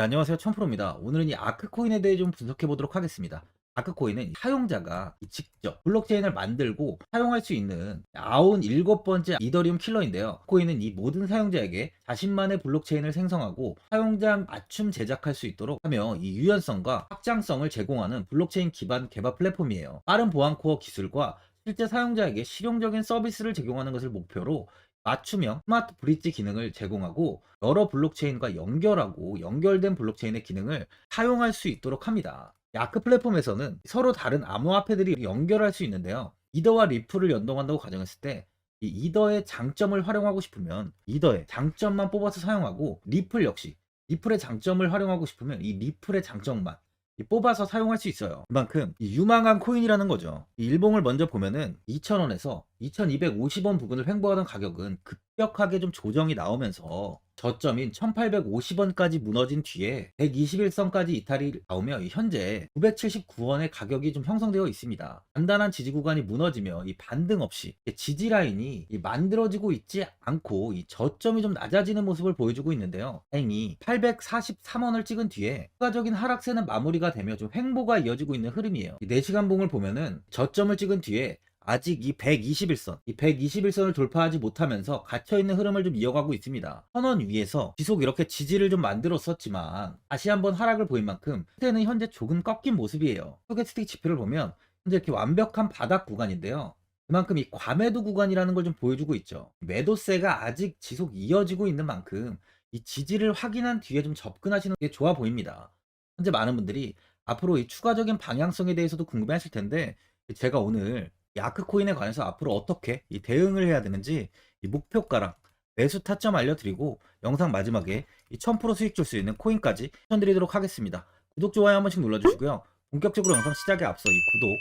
네, 안녕하세요. 천프로입니다. 오늘은 이 아크코인에 대해 좀 분석해 보도록 하겠습니다. 아크코인은 사용자가 직접 블록체인을 만들고 사용할 수 있는 97번째 이더리움 킬러인데요. 코인은 이 모든 사용자에게 자신만의 블록체인을 생성하고 사용자 맞춤 제작할 수 있도록 하며 이 유연성과 확장성을 제공하는 블록체인 기반 개발 플랫폼이에요. 빠른 보안 코어 기술과 실제 사용자에게 실용적인 서비스를 제공하는 것을 목표로 맞춤형 스마트 브릿지 기능을 제공하고 여러 블록체인과 연결하고 연결된 블록체인의 기능을 사용할 수 있도록 합니다. 이 아크 플랫폼에서는 서로 다른 암호화폐들이 연결할 수 있는데요. 이더와 리플을 연동한다고 가정했을 때 이 이더의 장점을 활용하고 싶으면 이더의 장점만 뽑아서 사용하고 리플 역시 리플의 장점을 활용하고 싶으면 이 리플의 장점만 이 뽑아서 사용할 수 있어요. 그만큼 이 유망한 코인이라는 거죠. 이 일봉을 먼저 보면은 2,000원에서 2,250원 부근을 횡보하던 가격은 급격하게 좀 조정이 나오면서 저점인 1,850원까지 무너진 뒤에 121선까지 이탈이 나오며 이 현재 979원의 가격이 좀 형성되어 있습니다. 단단한 지지 구간이 무너지며 이 반등 없이 지지 라인이 이 만들어지고 있지 않고 이 저점이 좀 낮아지는 모습을 보여주고 있는데요. 다행히 843원을 찍은 뒤에 추가적인 하락세는 마무리가 되며 좀 횡보가 이어지고 있는 흐름이에요. 이 4시간 봉을 보면은 저점을 찍은 뒤에 아직 이 121선, 이 121선을 돌파하지 못하면서 갇혀있는 흐름을 좀 이어가고 있습니다. 선원 위에서 지속 이렇게 지지를 좀 만들었었지만 다시 한번 하락을 보인 만큼 시세는 현재 조금 꺾인 모습이에요. 소개스틱 지표를 보면 현재 이렇게 완벽한 바닥 구간인데요. 그만큼 이 과매도 구간이라는 걸 좀 보여주고 있죠. 매도세가 아직 지속 이어지고 있는 만큼 이 지지를 확인한 뒤에 좀 접근하시는 게 좋아 보입니다. 현재 많은 분들이 앞으로 이 추가적인 방향성에 대해서도 궁금해 하실 텐데 제가 오늘 이 아크코인에 관해서 앞으로 어떻게 이 대응을 해야 되는지 이 목표가랑 매수 타점 알려드리고 영상 마지막에 이 1000% 수익 줄 수 있는 코인까지 추천드리도록 하겠습니다. 구독, 좋아요 한 번씩 눌러주시고요. 본격적으로 영상 시작에 앞서 이 구독,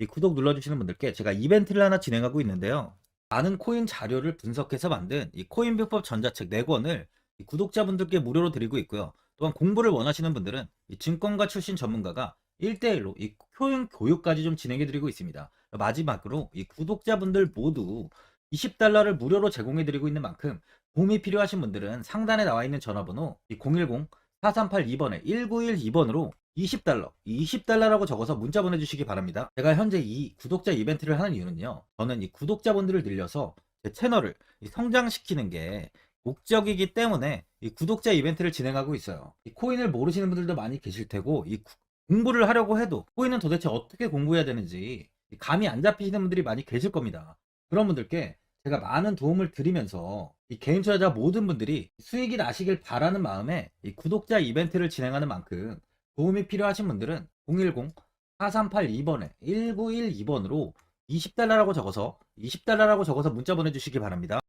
이 구독 눌러주시는 분들께 제가 이벤트를 하나 진행하고 있는데요. 많은 코인 자료를 분석해서 만든 이 코인비법 전자책 4권을 이 구독자분들께 무료로 드리고 있고요. 또한 공부를 원하시는 분들은 이 증권가 출신 전문가가 1대1로 이 코인 교육까지 좀 진행해 드리고 있습니다. 마지막으로 이 구독자분들 모두 20달러를 무료로 제공해 드리고 있는 만큼 도움이 필요하신 분들은 상단에 나와 있는 전화번호 010-4382번에 1912번으로 20달러, 20달러라고 적어서 문자 보내주시기 바랍니다. 제가 현재 이 구독자 이벤트를 하는 이유는요. 저는 이 구독자분들을 늘려서 제 채널을 이 성장시키는 게 목적이기 때문에 이 구독자 이벤트를 진행하고 있어요. 이 코인을 모르시는 분들도 많이 계실 테고 이 구- 공부를 하려고 해도 코인은 도대체 어떻게 공부해야 되는지 감이 안 잡히시는 분들이 많이 계실 겁니다. 그런 분들께 제가 많은 도움을 드리면서 이 개인 투자자 모든 분들이 수익이 나시길 바라는 마음에 이 구독자 이벤트를 진행하는 만큼 도움이 필요하신 분들은 010-4382번에 1912번으로 20달러라고 적어서 20달러라고 적어서 문자 보내주시기 바랍니다.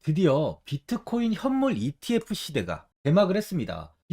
드디어 비트코인 현물 ETF 시대가 개막을 했습니다.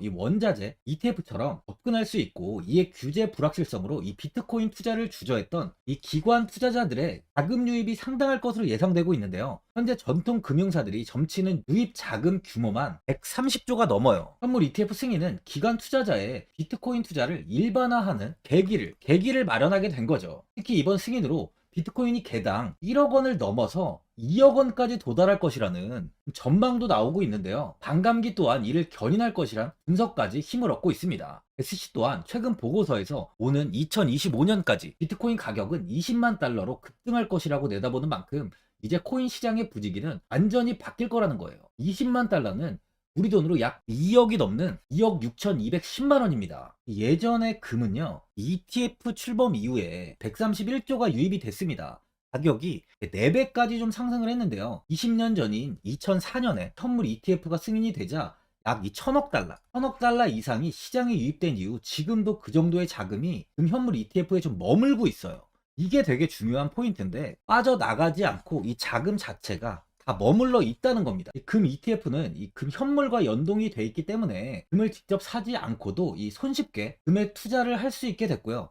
이 원자재 ETF처럼 접근할 수 있고 이에 규제 불확실성으로 이 비트코인 투자를 주저했던 이 기관 투자자들의 자금 유입이 상당할 것으로 예상되고 있는데요. 현재 전통 금융사들이 점치는 유입 자금 규모만 130조가 넘어요. 현물 ETF 승인은 기관 투자자의 비트코인 투자를 일반화하는 계기를 계기를 마련하게 된 거죠. 특히 이번 승인으로 비트코인이 개당 1억 원을 넘어서 2억 원까지 도달할 것이라는 전망도 나오고 있는데요. 반감기 또한 이를 견인할 것이란 분석까지 힘을 얻고 있습니다. SC 또한 최근 보고서에서 오는 2025년까지 비트코인 가격은 20만 달러로 급등할 것이라고 내다보는 만큼 이제 코인 시장의 부지기는 완전히 바뀔 거라는 거예요. 20만 달러는 우리 돈으로 약 2억이 넘는 2억 6,210만 원입니다. 예전의 금은요, ETF 출범 이후에 131조가 유입이 됐습니다. 가격이 4배까지 좀 상승을 했는데요. 20년 전인 2004년에 선물 ETF가 승인이 되자 약이 천억 달러, 천억 달러 이상이 시장에 유입된 이후 지금도 그 정도의 자금이 금현물 ETF에 좀 머물고 있어요. 이게 되게 중요한 포인트인데 빠져나가지 않고 이 자금 자체가 다 머물러 있다는 겁니다. 이금 ETF는 이 금 현물과 연동이 돼 있기 때문에 금을 직접 사지 않고도 이 손쉽게 금에 투자를 할 수 있게 됐고요.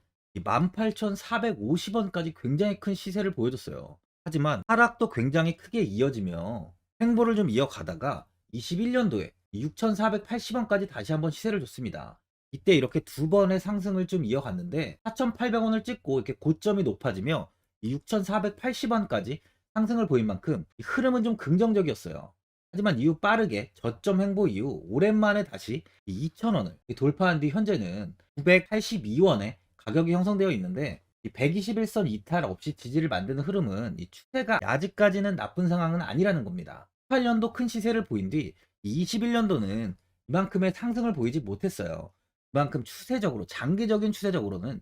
18,450원까지 굉장히 큰 시세를 보여줬어요. 하지만 하락도 굉장히 크게 이어지며 행보를 좀 이어가다가 21년도에 6,480원까지 다시 한번 시세를 줬습니다. 이때 이렇게 두 번의 상승을 좀 이어갔는데 4,800원을 찍고 이렇게 고점이 높아지며 6,480원까지 상승을 보인 만큼 이 흐름은 좀 긍정적이었어요. 하지만 이후 빠르게 저점 행보 이후 오랜만에 다시 2,000원을 돌파한 뒤 현재는 982원에 가격이 형성되어 있는데 이 121선 이탈 없이 지지를 만드는 흐름은 이 추세가 아직까지는 나쁜 상황은 아니라는 겁니다. 18년도 큰 시세를 보인 뒤 21년도는 이만큼의 상승을 보이지 못했어요. 그만큼 추세적으로 장기적인 추세적으로는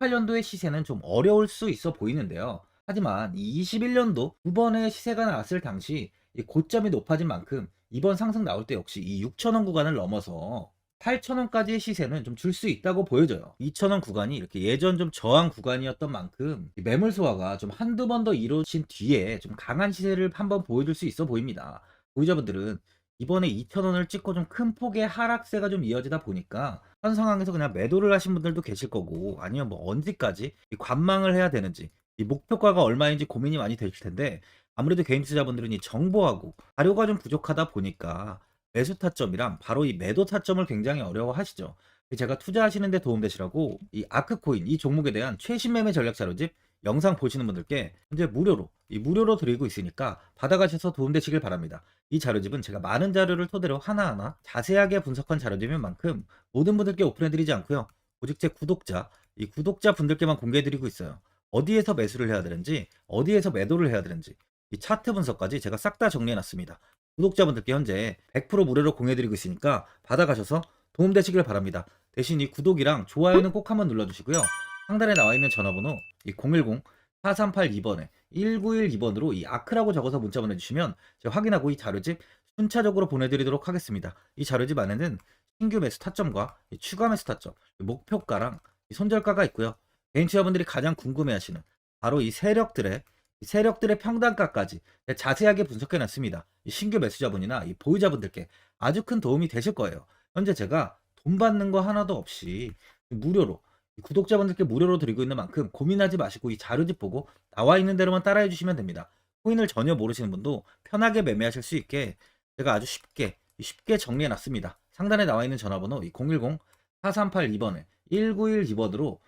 18년도의 시세는 좀 어려울 수 있어 보이는데요. 하지만 21년도 두 번의 시세가 나왔을 당시 이 고점이 높아진 만큼 이번 상승 나올 때 역시 이 6천원 구간을 넘어서 8,000원까지의 시세는 좀 줄 수 있다고 보여져요. 2,000원 구간이 이렇게 예전 좀 저항 구간이었던 만큼 이 매물 소화가 좀 한두 번 더 이루어진 뒤에 좀 강한 시세를 한번 보여줄 수 있어 보입니다. 보유자분들은 이번에 2,000원을 찍고 좀 큰 폭의 하락세가 좀 이어지다 보니까 현 상황에서 그냥 매도를 하신 분들도 계실 거고 아니면 뭐 언제까지 이 관망을 해야 되는지 이 목표가가 얼마인지 고민이 많이 되실 텐데 아무래도 개인 투자분들은 이 정보하고 자료가 좀 부족하다 보니까 매수 타점이랑 바로 이 매도 타점을 굉장히 어려워하시죠. 제가 투자하시는데 도움되시라고 이 아크코인 이 종목에 대한 최신 매매 전략 자료집 영상 보시는 분들께 현재 무료로 이 무료로 드리고 있으니까 받아가셔서 도움되시길 바랍니다. 이 자료집은 제가 많은 자료를 토대로 하나하나 자세하게 분석한 자료집인 만큼 모든 분들께 오픈해드리지 않고요. 오직 제 구독자 이 구독자 분들께만 공개해드리고 있어요. 어디에서 매수를 해야 되는지 어디에서 매도를 해야 되는지 이 차트 분석까지 제가 싹 다 정리해놨습니다. 구독자분들께 현재 100% 무료로 공유해드리고 있으니까 받아가셔서 도움되시길 바랍니다. 대신 이 구독이랑 좋아요는 꼭 한번 눌러주시고요. 상단에 나와 있는 전화번호 이 010-4382번에 1912번으로 이 아크라고 적어서 문자 보내주시면 제가 확인하고 이 자료집 순차적으로 보내드리도록 하겠습니다. 이 자료집 안에는 신규 매수 타점과 이 추가 매수 타점, 이 목표가랑 이 손절가가 있고요. 개인 투자분들이 가장 궁금해하시는 바로 이 세력들의 이 세력들의 평단가까지 자세하게 분석해 놨습니다. 이 신규 매수자분이나 이 보유자분들께 아주 큰 도움이 되실 거예요. 현재 제가 돈 받는 거 하나도 없이 무료로 이 구독자분들께 무료로 드리고 있는 만큼 고민하지 마시고 이 자료집 보고 나와 있는 대로만 따라해 주시면 됩니다. 코인을 전혀 모르시는 분도 편하게 매매하실 수 있게 제가 아주 쉽게 쉽게 정리해 놨습니다. 상단에 나와 있는 전화번호 010-4382번에 1912번으로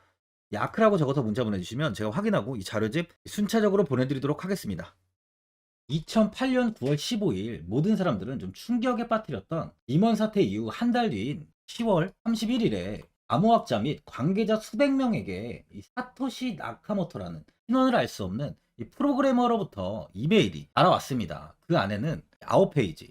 야크라고 적어서 문자 보내주시면 제가 확인하고 이 자료집 순차적으로 보내드리도록 하겠습니다. 2008년 9월 15일 모든 사람들은 좀 충격에 빠뜨렸던 임원 사태 이후 한 달 뒤인 10월 31일에 암호학자 및 관계자 수백 명에게 이 사토시 나카모토라는 신원을 알 수 없는 이 프로그래머로부터 이메일이 알아왔습니다. 그 안에는 9페이지,